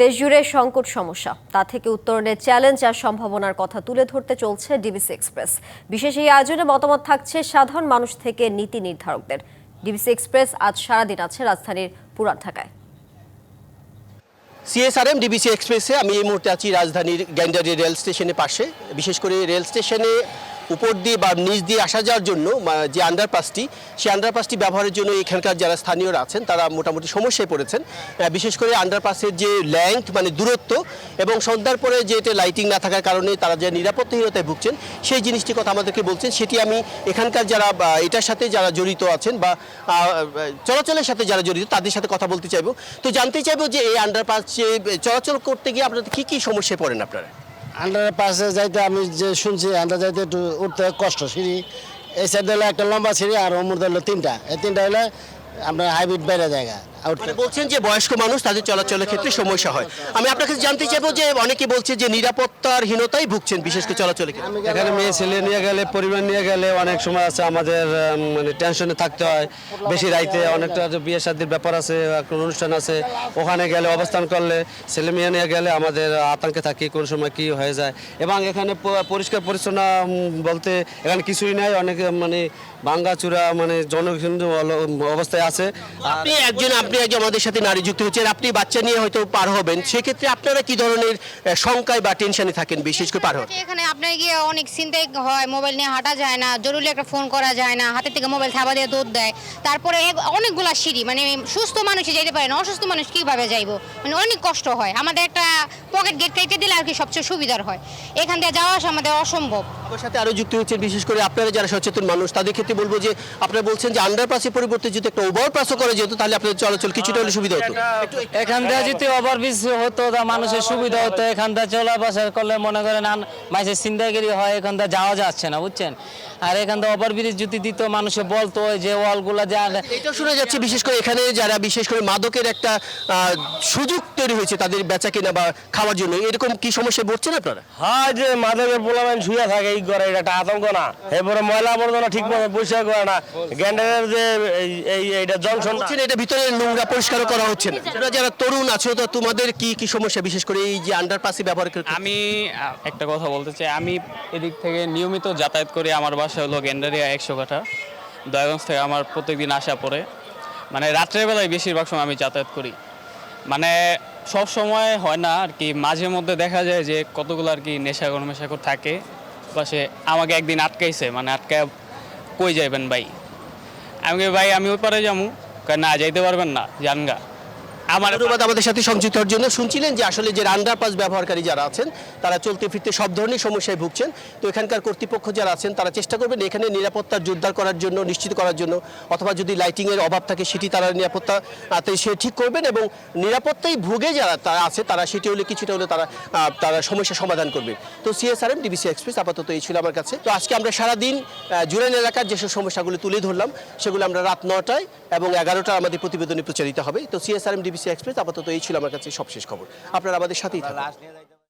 দেশজুড়ে সংকট সমস্যা। তা থেকে উত্তরণের চ্যালেঞ্জ আর সম্ভাবনার কথা তুলে ধরতে চলছে ডিবিসি এক্সপ্রেস। বিশেষ এই আয়োজনে মতামত থাকছে সাধারণ মানুষ থেকে নীতি নির্ধারকদের। ডিবিসি এক্সপ্রেস আজ সারাদিন আছে রাজধানীর পুরান ঢাকায়। সিএসআরএম ডিবিসি এক্সপ্রেসে আমি এই মুহূর্তে আছি রাজধানীর গ্যান্ডারি রেল স্টেশনের পাশে। বিশেষ করে রেল স্টেশনে উপর দিয়ে বা নিচ দিয়ে আসা যাওয়ার জন্য যে আন্ডারপাসটি সেই আন্ডারপাসটি ব্যবহারের জন্য এখানকার যারা স্থানীয়রা আছেন, তারা মোটামুটি সমস্যায় পড়েছেন। বিশেষ করে আন্ডারপাসের যে ল্যাংথ মানে দূরত্ব, এবং সন্ধ্যার পরে যে এটা লাইটিং না থাকার কারণে তারা যে নিরাপত্তাহীনতায় ভুগছেন, সেই জিনিসটি কথা আমাদেরকে বলছেন। সেটি আমি এখানকার যারা এটার সাথে যারা জড়িত আছেন বা চলাচলের সাথে যারা জড়িত, তাদের সাথে কথা বলতে চাইব। তো জানতে চাইব যে এই আন্ডারপাস চলাচল করতে গিয়ে আপনাদের কি কি সমস্যায় পড়েন আপনারা? আন্ডারের পাশে যাইতে আমি যে শুনছি, আন্ডার যাইতে একটু উঠতে কষ্ট। সিঁড়ি, এই সাইডে হলো একটা লম্বা সিঁড়ি আর অমুর হলো তিনটা। এই তিনটা হলে আপনার হাইব্রিড বাইরে জায়গা। মানে বলছেন যে বয়স্ক মানুষ তাদের চলাচলের ক্ষেত্রে সমস্যা হয়। আমি আপনার কাছে জানতে চাইব যে অনেকে বলছে যে নিরাপত্তার হীনতাই ভুগছেন বিশেষ করে ক্ষেত্রে। এখানে মেয়ে ছেলে নিয়ে গেলে পরিবার নিয়ে গেলে অনেক সময় আছে আমাদের মানে টেনশনে থাকতে হয়। বেশি রাইতে অনেকটা বিয়ে শাদির ব্যাপার আছে কোনো অনুষ্ঠান আছে ওখানে গেলে অবস্থান করলে ছেলে মেয়ে নিয়ে গেলে আমাদের আতঙ্কে থাকি কোন সময় কি হয়ে যায়। এবং এখানে পরিষ্কার পরিচ্ছন্ন বলতে এখানে কিছুই নাই অনেক মানে ভাঙ্গা চূড়া মানে জনহীন অবস্থায় আছে। আপনি একজন আপনি একজন আমাদের সাথে নারী যুক্ত হচ্ছেন আপনি বাচ্চা নিয়ে হয়তো পার হবেন। সেক্ষেত্রে আপনারা কি ধরনের শঙ্কায় বা টেনশনে থাকেন বিশেষ করে পার হন এখানে আপনার গিয়ে অনেক চিন্তাই হয় মোবাইল নিয়ে হাঁটা যায় না জরুরি একটা ফোন করা যায় না হাতের থেকে মোবাইল থাবা দিয়ে দৌড় দেয়। তারপরে অনেকগুলা সিঁড়ি মানে সুস্থ মানুষ যেতে পারে না অসুস্থ মানুষ কীভাবে যাইবো? মানে অনেক কষ্ট হয়। আমাদের একটা পকেট গেট কেটে দিলে আর কি সবচেয়ে সুবিধার হয়। এখান দিয়ে যাওয়া আসা আমাদের অসম্ভব। আমার সাথে আরও যুক্ত হচ্ছেন বিশেষ করে আপনারা যারা সচেতন মানুষ তাদের ক্ষেত্রে বলব যে আপনারা বলছেন যে আন্ডারপাসের পরিবর্তে যদি একটা ওভারপাসও করা যেত তাহলে আপনাদের চলাচল কিছুটা হলে সুবিধা হতো। এখান থেকে যদি ওভারব্রিজ হতো তা মানুষের সুবিধা হতো এখান থেকে চলাফেরা করলে মনে করেন মাঝে চিন্তাগিরি হয় এখান থেকে যাওয়া যাচ্ছে না বুঝছেন? আর এখান থেকে ওভার ব্রিজ যদি দিত মানুষে বলতো যে ওয়ালগুলো যে এটা শোনা যাচ্ছে বিশেষ করে এখানে যারা বিশেষ করে মাদকের একটা আহ, সুযোগ তৈরি হয়েছে তাদের বেচা কেনা বা খাওয়ার জন্য। এরকম কি সমস্যা পড়ছেন আপনারা? হ্যাঁ যে মাদকের পোলামেন শুয়ে থাকে এই ঘরে এটা একটা আতঙ্ক না। এরপরে ময়লা আবর্জনা ঠিক মতো পরিষ্কার করে না। গ্যান্ডারের যে এই- এইটা জংশন এটা ভিতরে নোংরা পরিষ্কার করা হচ্ছে না। যারা তরুণ আছো তো তোমাদের কি কি সমস্যা? বিশেষ করে এই যে আন্ডারপাসে ব্যবহার করতে আমি একটা কথা বলতে চাই। আমি এদিক থেকে নিয়মিত যাতায়াত করি আমার বাসা হলো গেন্ডারিয়া একশো কাঠা। দয়াগঞ্জ থেকে আমার প্রত্যেকদিন আসা পড়ে। মানে রাত্রের বেলায় বেশিরভাগ সময় আমি যাতায়াত করি। মানে সব সময় হয় না আর কি মাঝে মধ্যে দেখা যায় যে কতগুলো আর কি নেশাগর মেশাগর থাকে। বা সে আমাকে একদিন আটকাইছে মানে আটকায় কই যাইবেন ভাই? আমি ভাই আমি ওই পারে যাব কয়, না যাইতে পারবেন না জানগা আমার ধন্যবাদ আমাদের সাথে সংযুক্ত হওয়ার জন্য। শুনছিলেন যে আসলে যে আন্ডারপাস ব্যবহারকারী যারা আছেন তারা চলতে ফিরতে সব ধরনের সমস্যায় ভুগছেন। তো এখানকার কর্তৃপক্ষ যারা আছেন তারা চেষ্টা করবেন এখানে নিরাপত্তার জোরদার করার জন্য নিশ্চিত করার জন্য অথবা যদি লাইটিংয়ের অভাব থাকে সেটি তারা নিরাপত্তা সে ঠিক করবেন এবং নিরাপত্তায় ভুগে যারা তারা আছে তারা সেটি হলে কিছুটা হলে তারা তারা সমস্যা সমাধান করবে। তো সিএসআরএম ডিবিসি এক্সপ্রেস আপাতত এই ছিল আমার কাছে। তো আজকে আমরা সারাদিন জুরাইন এলাকার যেসব সমস্যাগুলো তুলে ধরলাম সেগুলো আমরা রাত নটায় এবং এগারোটা আমাদের প্রতিবেদনে প্রচারিত হবে। তো সিএসআরএম ডিবিসি এক্সপ্রেস। আপাতত এই ছিল আমার কাছে সবশেষ খবর। আপনারা আমাদের সাথেই থাকুন।